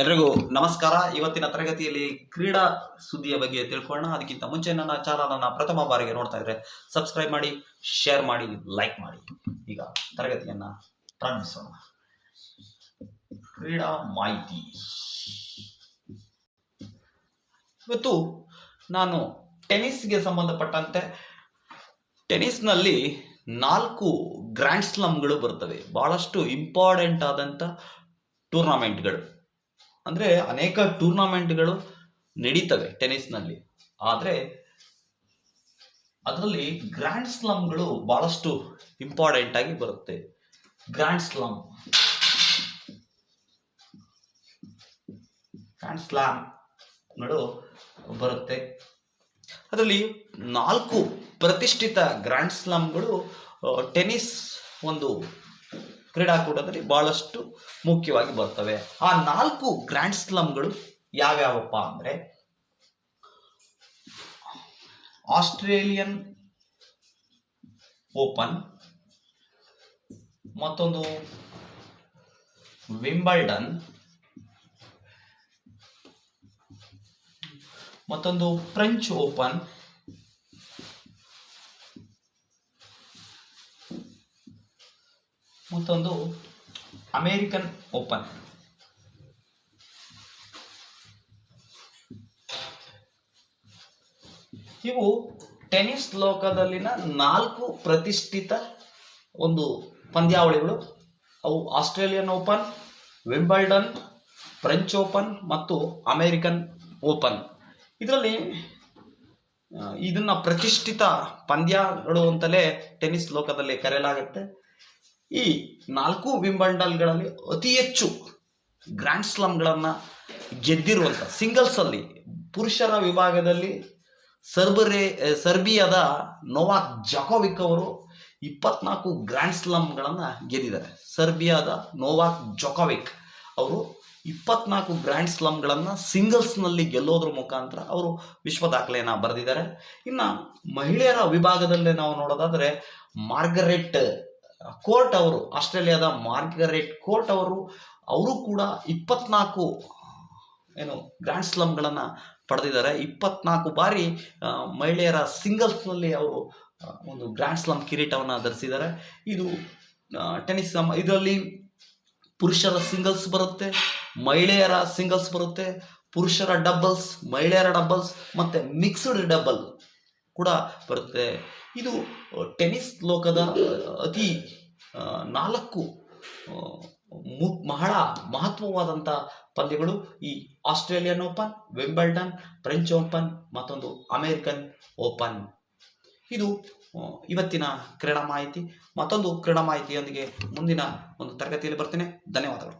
ಎಲ್ರಿಗೂ ನಮಸ್ಕಾರ. ಇವತ್ತಿನ ತರಗತಿಯಲ್ಲಿ ಕ್ರೀಡಾ ಸುದ್ದಿಯ ಬಗ್ಗೆ ತಿಳ್ಕೊಳ್ಳೋಣ. ಅದಕ್ಕಿಂತ ಮುಂಚೆ ನನ್ನ ಚಾನಲನ್ನು ಪ್ರಥಮ ಬಾರಿಗೆ ನೋಡ್ತಾ ಇದ್ರೆ ಸಬ್ಸ್ಕ್ರೈಬ್ ಮಾಡಿ ಶೇರ್ ಮಾಡಿ ಲೈಕ್ ಮಾಡಿ. ಈಗ ತರಗತಿಯನ್ನ ಪ್ರಾರಂಭಿಸೋಣ. ಕ್ರೀಡಾ ಮಾಹಿತಿ. ಇವತ್ತು ನಾನು ಟೆನ್ನಿಸ್ಗೆ ಸಂಬಂಧಪಟ್ಟಂತೆ ಟೆನ್ನಿಸ್ನಲ್ಲಿ ನಾಲ್ಕು ಗ್ರ್ಯಾಂಡ್ ಸ್ಲಮ್ಗಳು ಬರ್ತವೆ ಬಹಳಷ್ಟು ಇಂಪಾರ್ಟೆಂಟ್ ಆದಂಥ ಟೂರ್ನಮೆಂಟ್ಗಳು. ಅಂದರೆ ಅನೇಕ ಟೂರ್ನಮೆಂಟ್ಗಳು ನಡೀತವೆ ಟೆನ್ನಿಸ್ನಲ್ಲಿ ಆದರೆ ಅದರಲ್ಲಿ ಗ್ರ್ಯಾಂಡ್ ಸ್ಲಮ್ಗಳು ಬಹಳಷ್ಟು ಇಂಪಾರ್ಟೆಂಟ್ ಆಗಿ ಬರುತ್ತೆ. Grand slum. ಗ್ರ್ಯಾಂಡ್ ಸ್ಲಾಮ್ಗಳು ಬರುತ್ತೆ. ಅದರಲ್ಲಿ ನಾಲ್ಕು ಪ್ರತಿಷ್ಠಿತ ಗ್ರ್ಯಾಂಡ್ ಸ್ಲಮ್ಗಳು ಟೆನ್ನಿಸ್ ಒಂದು ಕ್ರೀಡಾಕೂಟದಲ್ಲಿ ಬಹಳಷ್ಟು ಮುಖ್ಯವಾಗಿ ಬರ್ತವೆ. ಆ ನಾಲ್ಕು ಗ್ರ್ಯಾಂಡ್ ಸ್ಲಮ್ಗಳು ಯಾವ್ಯಾವಪ್ಪ ಅಂದ್ರೆ ಆಸ್ಟ್ರೇಲಿಯನ್ ಓಪನ್, ಮತ್ತೊಂದು ವಿಂಬಲ್ಡನ್, ಮತ್ತೊಂದು ಫ್ರೆಂಚ್ ಓಪನ್ ಮತ್ತೊಂದು ಅಮೇರಿಕನ್ ಓಪನ್. ಇವು ಟೆನಿಸ್ ಲೋಕದಲ್ಲಿನ ನಾಲ್ಕು ಪ್ರತಿಷ್ಠಿತ ಒಂದು ಪಂದ್ಯಾವಳಿಗಳು. ಅವು Australian Open, Wimbledon, French Open ಮತ್ತು ಅಮೇರಿಕನ್ ಓಪನ್. ಇದರಲ್ಲಿ ಇದನ್ನ ಪ್ರತಿಷ್ಠಿತ ಪಂದ್ಯಗಳು ಅಂತಲೇ ಟೆನ್ನಿಸ್ ಲೋಕದಲ್ಲಿ ಕರೆಯಲಾಗುತ್ತೆ. ಈ ನಾಲ್ಕು ವಿಂಬಂಡಲ್ಗಳಲ್ಲಿ ಅತಿ ಹೆಚ್ಚು ಗ್ರ್ಯಾಂಡ್ ಸ್ಲಮ್ಗಳನ್ನು ಗೆದ್ದಿರುವಂಥ ಸಿಂಗಲ್ಸಲ್ಲಿ ಪುರುಷರ ವಿಭಾಗದಲ್ಲಿ ಸರ್ಬರೆ ಸರ್ಬಿಯಾದ ನೋವಾಕ್ ಜಾಕೋವಿಕ್ ಅವರು ಇಪ್ಪತ್ನಾಲ್ಕು ಗ್ರ್ಯಾಂಡ್ ಸ್ಲಮ್ಗಳನ್ನು ಗೆದ್ದಿದ್ದಾರೆ. ಸರ್ಬಿಯಾದ ನೋವಾಕ್ ಜೊಕೋವಿಕ್ ಅವರು ಇಪ್ಪತ್ನಾಲ್ಕು ಗ್ರ್ಯಾಂಡ್ ಸ್ಲಮ್ಗಳನ್ನು ಸಿಂಗಲ್ಸ್ನಲ್ಲಿ ಗೆಲ್ಲೋದ್ರ ಮುಖಾಂತರ ಅವರು ವಿಶ್ವ ದಾಖಲೆಯನ್ನು ಬರೆದಿದ್ದಾರೆ. ಇನ್ನು ಮಹಿಳೆಯರ ವಿಭಾಗದಲ್ಲೇ ನಾವು ನೋಡೋದಾದರೆ ಮಾರ್ಗರೆಟ್ ಕೋರ್ಟ್ ಅವರು, ಆಸ್ಟ್ರೇಲಿಯಾದ ಮಾರ್ಗರೆಟ್ ಕೋರ್ಟ್ ಅವರು ಅವರು ಕೂಡ ಇಪ್ಪತ್ನಾಲ್ಕು, ಏನು ಗ್ರ್ಯಾಂಡ್ ಸ್ಲಮ್ಗಳನ್ನು ಪಡೆದಿದ್ದಾರೆ. ಇಪ್ಪತ್ನಾಲ್ಕು ಬಾರಿ ಮಹಿಳೆಯರ ಸಿಂಗಲ್ಸ್ನಲ್ಲಿ ಅವರು ಒಂದು ಗ್ರ್ಯಾಂಡ್ ಸ್ಲಮ್ ಕಿರೀಟವನ್ನು ಧರಿಸಿದ್ದಾರೆ. ಇದು ಟೆನ್ನಿಸ್ ಇದರಲ್ಲಿ ಪುರುಷರ ಸಿಂಗಲ್ಸ್ ಬರುತ್ತೆ, ಮಹಿಳೆಯರ ಸಿಂಗಲ್ಸ್ ಬರುತ್ತೆ, ಪುರುಷರ ಡಬಲ್ಸ್ ಮಹಿಳೆಯರ ಡಬಲ್ಸ್ ಮತ್ತು ಮಿಕ್ಸ್ಡ್ ಡಬಲ್ ಕೂಡ ಬರುತ್ತೆ. ಇದು ಟೆನಿಸ್ ಲೋಕದ ಅತಿ ನಾಲ್ಕು ಬಹಳ ಮಹತ್ವವಾದಂಥ ಪಂದ್ಯಗಳು. ಈ Australian Open, Wimbledon, French Open, ಮತ್ತೊಂದು ಅಮೇರಿಕನ್ ಓಪನ್. ಇದು ಇವತ್ತಿನ ಕ್ರೀಡಾ ಮಾಹಿತಿ. ಮತ್ತೊಂದು ಕ್ರೀಡಾ ಮಾಹಿತಿಯೊಂದಿಗೆ ಮುಂದಿನ ಒಂದು ತರಗತಿಯಲ್ಲಿ ಬರ್ತೇನೆ. ಧನ್ಯವಾದಗಳು.